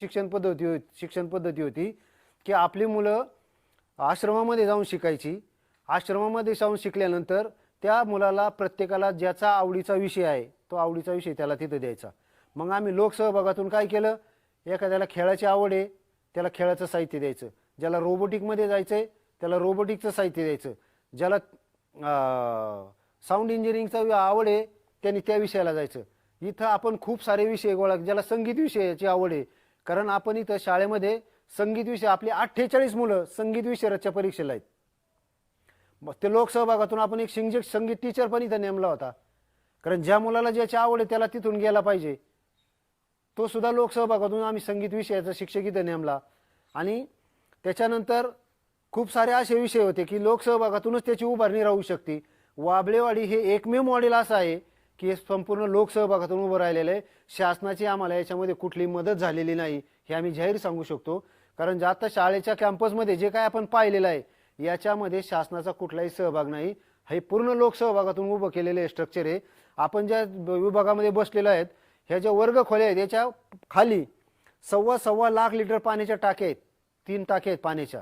शिक्षण पद्धती होती शिक्षण पद्धती होती की आपली मुलं आश्रमामध्ये जाऊन शिकायची. आश्रमामध्ये जाऊन शिकल्यानंतर त्या मुलाला प्रत्येकाला ज्याचा आवडीचा विषय आहे तो आवडीचा विषय त्याला तिथं द्यायचा. मग आम्ही लोकसहभागातून काय केलं? एखाद्याला खेळाची आवड आहे त्याला खेळाचं साहित्य द्यायचं. ज्याला रोबोटिकमध्ये जायचं आहे त्याला रोबोटिकचं साहित्य द्यायचं. ज्याला साऊंड इंजिनिअरिंगचा आवड आहे त्यांनी त्या विषयाला जायचं. इथं आपण खूप सारे विषय गोळा ज्याला संगीत विषयाची आवड आहे कारण आपण इथं शाळेमध्ये संगीत विषय आपली अठ्ठेचाळीस मुलं संगीत विषयाच्या परीक्षेला आहेत. मग ते लोकसहभागातून आपण एक संगीत संगीत टीचर पण इथं नेमला होता. कारण ज्या मुलाला ज्याची आवड आहे त्याला तिथून गेला पाहिजे. तो सुद्धा लोकसहभागातून आम्ही संगीत विषयाचा शिक्षक इथं नेमला. आणि त्याच्यानंतर खूप सारे असे विषय होते की लोकसहभागातूनच त्याची उभारणी राहू शकते. वाबळेवाडी हे एकमेव मॉडेल असं आहे. की हे संपूर्ण लोकसहभागातून उभं राहिलेलं आहे. शासनाची आम्हाला याच्यामध्ये कुठली मदत झालेली नाही हे आम्ही जाहीर सांगू शकतो. कारण जे आता शाळेच्या कॅम्पसमध्ये जे काय आपण पाहिलेलं आहे याच्यामध्ये शासनाचा कुठलाही सहभाग नाही. हे पूर्ण लोकसहभागातून उभं केलेलं आहे स्ट्रक्चर आहे आपण ज्या विभागामध्ये बसलेलो आहेत ह्या ज्या वर्ग खोल्या आहेत याच्या खाली सव्वा सव्वा लाख लिटर पाण्याच्या टाक्या आहेत. तीन टाक्या आहेत पाण्याच्या.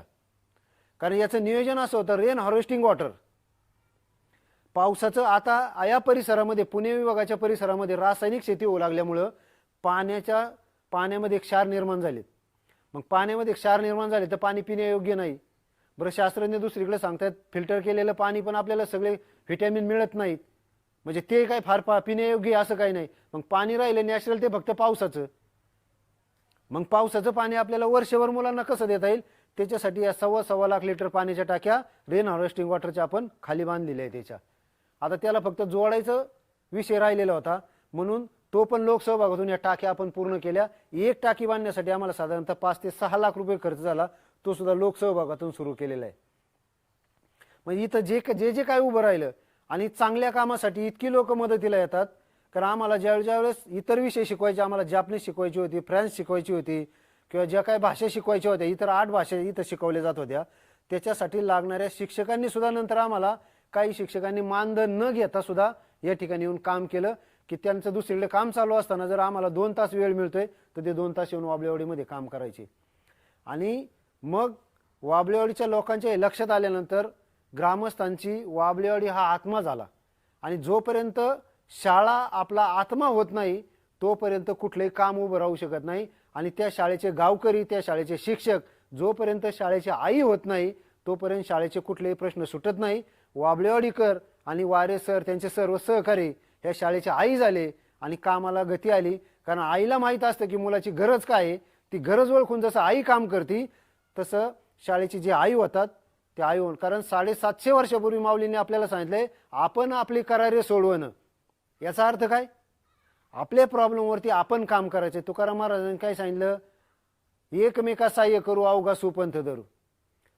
कारण याचं नियोजन असं होतं रेन हार्वेस्टिंग वॉटर पावसाचं आता या परिसरामध्ये पुणे विभागाच्या परिसरामध्ये रासायनिक शेती होऊ लागल्यामुळं पाण्याच्या पाण्यामध्ये क्षार निर्माण झालेत. मग पाण्यामध्ये क्षार निर्माण झाले तर पाणी पिण्यायोग्य नाही. बरं शास्त्रज्ञ दुसरीकडे सांगतात फिल्टर केलेलं पाणी पण आपल्याला सगळे व्हिटॅमिन मिळत नाहीत. म्हणजे ते काय फार पा पिण्यायोग्य असं काही नाही. मग पाणी राहिलं नॅचरल ते फक्त पावसाचं. मग पावसाचं पाणी आपल्याला वर्षभर मुलांना कसं देता येईल? त्याच्यासाठी या सव्वा सव्वा लाख लिटर पाण्याच्या टाक्या रेन हार्वेस्टिंग वॉटरच्या आपण खाली बांधलेल्या आहे त्याच्या आता त्याला फक्त जोडायचं विषय राहिलेला होता. म्हणून तो पण लोकसहभागातून या टाक्या आपण पूर्ण केल्या. एक टाकी बांधण्यासाठी आम्हाला साधारणतः पाच ते सहा लाख रुपये खर्च झाला. तो सुद्धा लोकसहभागातून सुरू केलेला आहे. म्हणजे इथं जे जे जे काय उभं राहिलं आणि चांगल्या कामासाठी इतकी लोक मदतीला येतात. कारण आम्हाला ज्या ज्यावेळेस इतर विषय शिकवायचे आम्हाला जापनीज शिकवायची होती फ्रेंच शिकवायची होती किंवा ज्या काही भाषा शिकवायच्या होत्या इतर आठ भाषा इथं शिकवल्या जात होत्या. त्याच्यासाठी लागणाऱ्या शिक्षकांनी सुद्धा नंतर आम्हाला काही शिक्षकांनी मानधन न घेता सुद्धा या ठिकाणी येऊन काम केलं की त्यांचं दुसरीकडे काम चालू असताना जर आम्हाला दोन तास वेळ मिळतोय तर ते दोन तास येऊन वाबळेवाडीमध्ये काम करायचे. आणि मग वाबळेवाडीच्या लोकांच्या लक्षात आल्यानंतर ग्रामस्थांची वाबळेवाडी हा आत्मा झाला. आणि जोपर्यंत शाळा आपला आत्मा होत नाही तोपर्यंत कुठलंही काम उभं राहू शकत नाही. आणि त्या शाळेचे गावकरी त्या शाळेचे शिक्षक जोपर्यंत शाळेची आई होत नाही तोपर्यंत शाळेचे कुठलेही प्रश्न सुटत नाही. वाबळेवाडीकर आणि वारे सर त्यांचे सर्व सहकारी ह्या शाळेचे आई झाले आणि कामाला गती आली. कारण आईला माहीत असतं की मुलाची गरज काय आहे? ती गरज ओळखून जसं आई काम करते तसं शाळेची जी आई होतात ते आई होण कारण साडेसातशे वर्षापूर्वी माऊलीने आपल्याला सांगितलंय आपण आपली करारे सोडवणं. याचा अर्थ काय? आपल्या प्रॉब्लेमवरती आपण काम करायचं. तुकाराम महाराजांनी काय सांगितलं? एकमेका सहाय्य करू अवघा सुपंथ धरू.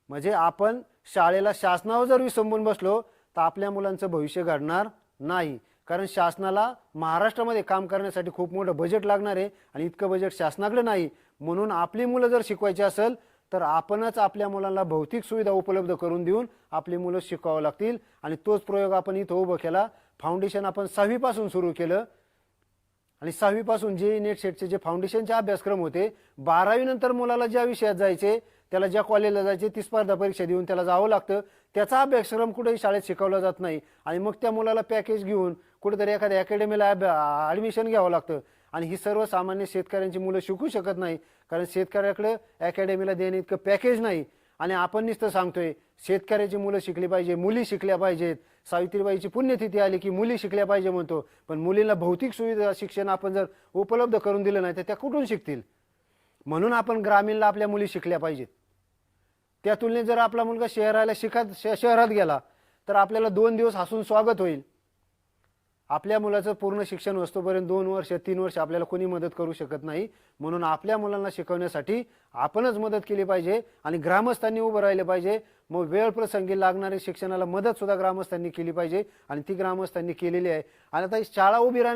म्हणजे आपण शाळेला शासनावर जर विसंबून बसलो तर आपल्या मुलांचं भविष्य घडणार नाही. कारण शासनाला महाराष्ट्रामध्ये काम करण्यासाठी खूप मोठं बजेट लागणार आहे आणि इतकं बजेट शासनाकडे नाही. म्हणून आपली मुलं जर शिकवायची असेल तर आपणच आपल्या मुलांना भौतिक सुविधा उपलब्ध करून देऊन आपली मुलं शिकवावं लागतील. आणि तोच प्रयोग आपण इथं उभं केला. फाउंडेशन आपण सहावीपासून सुरू केलं. आणि सहावीपासून जे नेट सेटचे जे फाउंडेशनचे अभ्यासक्रम होते बारावीनंतर मुलाला ज्या विषयात जायचे त्याला ज्या कॉलेजला जायचे ती स्पर्धा परीक्षा देऊन त्याला जावं लागतं. त्याचा अभ्यासक्रम कुठेही शाळेत शिकवला जात नाही. आणि मग त्या मुलाला पॅकेज घेऊन कुठेतरी एखाद्या अकॅडमीला ॲडमिशन घ्यावं लागतं. आणि ही सर्वसामान्य शेतकऱ्यांची मुलं शिकू शकत नाही. कारण शेतकऱ्याकडे अकॅडमीला देणे इतकं पॅकेज नाही. आणि आपण नुसतं सांगतोय शेतकऱ्याची मुलं शिकली पाहिजे मुली शिकल्या पाहिजेत. सावित्रीबाईची पुण्यतिथी आली की मुली शिकल्या पाहिजे म्हणतो. पण मुलींना भौतिक सुविधा शिक्षण आपण जर उपलब्ध करून दिलं नाही तर त्या कुठून शिकतील? म्हणून आपण ग्रामीणला आपल्या मुली शिकल्या पाहिजेत. त्या तुलनेत जर आपला मुलगा शहराला शिकत श- शहरात गेला तर आपल्याला दोन दिवस हसून स्वागत होईल. आपल्या मुलाचं पूर्ण शिक्षण वस्तूपर्यंत दोन वर्ष तीन वर्ष आपल्याला कोणी मदत करू शकत नाही. म्हणून आपल्या मुलांना शिकवण्यासाठी आपणच मदत केली पाहिजे आणि ग्रामस्थांनी उभं राहिले पाहिजे. मग वेळ प्रसंगी लागणारी शिक्षणाला मदत सुद्धा ग्रामस्थांनी केली पाहिजे आणि ती ग्रामस्थांनी केलेली आहे. आणि आता ही शाळा उभी राहण्या